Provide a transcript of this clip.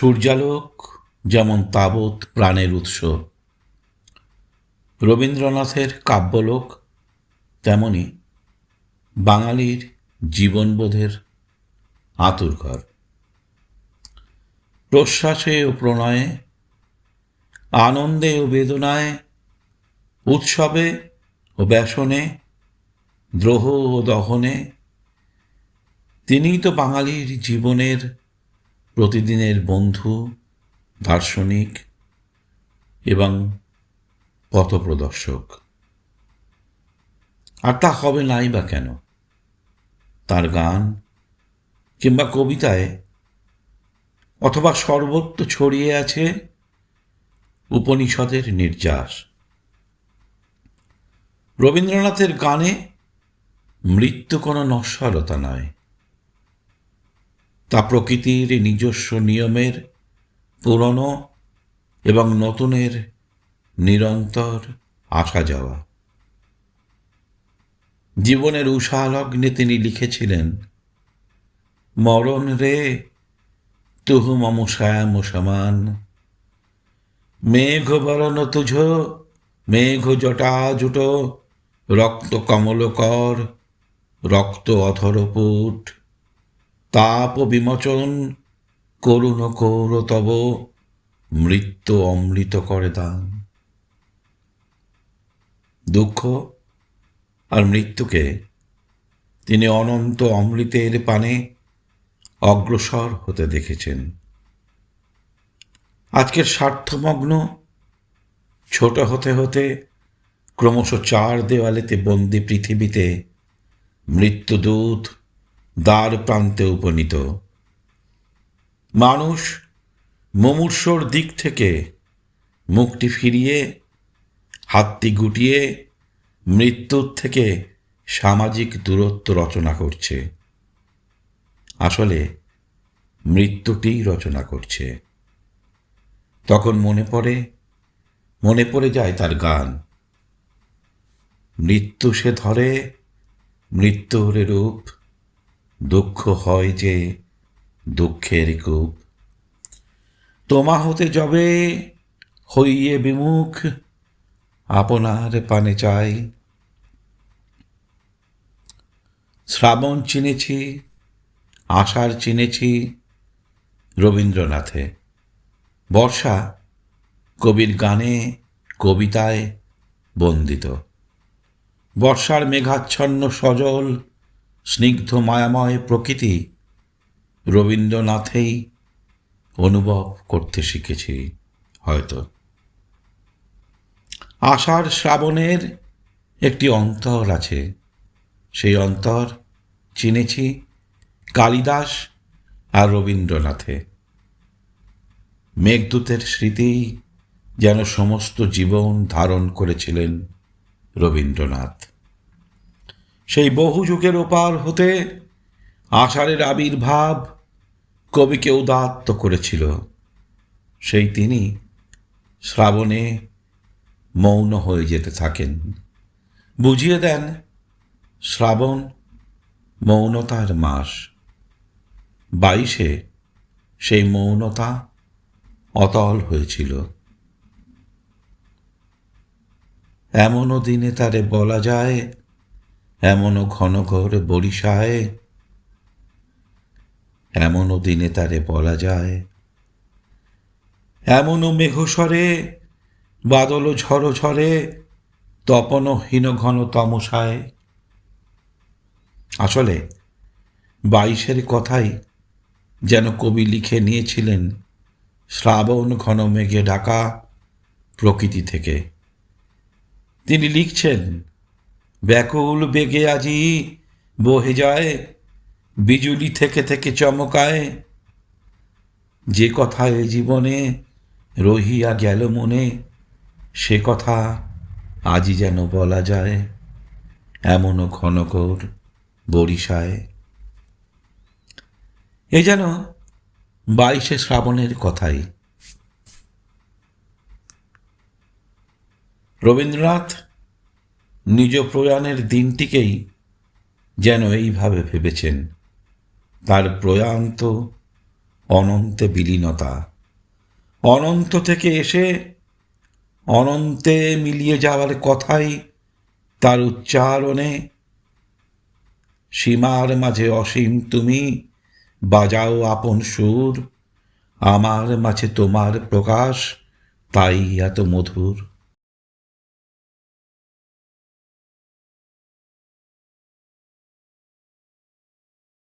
সূর্যালোক যেমন তাবৎ প্রাণের উৎস। রবীন্দ্রনাথের কাব্যলোক তেমনি বাঙালির জীবনবোধের আতুরঘর। প্রশ্বাসে ও প্রণয়ে, আনন্দে ও বেদনায়, উৎসবে ও ব্যাসনে, দ্রোহ ও দহনে, তিনিই তো বাঙালির জীবনের প্রতিদিনের বন্ধু, দার্শনিক এবং পথপ্রদর্শক। আর তা হবে নাই বা কেন? তার গান কিংবা কবিতায় অথবা সর্বত্র ছড়িয়ে আছে উপনিষদের নির্যাস। রবীন্দ্রনাথের গানে মৃত্যু কোনো নশ্বরতা নয়। তা প্রকৃতির নিজস্ব নিয়মের, পুরনো এবং নতুনের নিরন্তর আসা যাওয়া। জীবনের উষালগ্নে তিনি লিখেছিলেন, মরণ রে, তুহু মম শ্যাম সমান। মেঘ বরণ তুঝ, মেঘ জটা জুটো, রক্ত কমলকর রক্ত অধরপুট। তাপ বিমোচন করুণ কৌর তব মৃত্যু অমৃত করে দান। দুঃখ আর মৃত্যুকে তিনি অনন্ত অমৃতের পানে অগ্রসর হতে দেখেছেন। আজকের স্বার্থমগ্ন ছোট হতে হতে ক্রমশ চার দেওয়ালেতে বন্দি পৃথিবীতে মৃত্যুদূত দ্বার প্রান্তে উপনীত। মানুষ মুমূর্ষর দিক থেকে মুখটি ফিরিয়ে, হাতটি গুটিয়ে মৃত্যুর থেকে সামাজিক দূরত্ব রচনা করছে। আসলে মৃত্যুটি রচনা করছে। তখন মনে পড়ে মনে পড়ে যায় তার গান। মৃত্যু সে ধরে, মৃত্যুর রূপ দুঃখ হয় যে দুঃখের কূপ। তোমা হতে যবে হইয়ে বিমুখ, আপনার পানে চাই। শ্রাবণ চিনেছি, আষাঢ় চিনেছি রবীন্দ্রনাথে। বর্ষা কবির গানে, কবিতায় বন্দিত। বর্ষার মেঘাচ্ছন্ন সজল স্নিগ্ধ মায়াময় প্রকৃতি রবীন্দ্রনাথেই অনুভব করতে শিখেছি হয়তো। আষাঢ় শ্রাবণের একটি অন্তর আছে। সেই অন্তর চিনেছি কালিদাস আর রবীন্দ্রনাথে। মেঘদূতের স্মৃতি যেন সমস্ত জীবন ধারণ করেছিলেন রবীন্দ্রনাথ। সেই বহু যুগের ওপার হতে আষাঢ়ের আবির্ভাব কবিকে উদাত্ত করেছিল। সেই তিনি শ্রাবণে মৌন হয়ে যেতে থাকেন। বুঝিয়ে দেন, শ্রাবণ মৌনতার মাস। বাইশে সেই মৌনতা অতল হয়েছিল। এমনও দিনে তারে বলা যায় এমনও ঘন ঘর বরিশায়, এমনও দিনে তারে বলা যায়। এমনও মেঘস্বরে, বাদল ঝড়ো ঝরে তপন হীন ঘন তমসায়। আসলে বাইশের কথাই যেন কবি লিখে নিয়েছিলেন শ্রাবণ ঘন মেঘে ঢাকা প্রকৃতি থেকে। তিনি লিখছেন ব্যাকুল বেগে আজি বহে যায়, বিজুলি থেকে থেকে চমকায়। যে কথা এ জীবনে রহিয়া গেল মনে, সে কথা আজই যেন বলা যায়, এমনও ঘনকর বরিশায়। এ যেন বাইশে শ্রাবণের কথাই। রবীন্দ্রনাথ নিজ প্রয়াণের দিনটিকেই যেন এইভাবে ভেবেছেন। তার প্রয়াণ তো অনন্তে বিলীনতা। অনন্ত থেকে এসে অনন্তে মিলিয়ে যাওয়ার কথাই তার উচ্চারণে, সীমার মাঝে অসীম তুমি, বাজাও আপন সুর, আমার মাঝে তোমার প্রকাশ, তাই এত মধুর।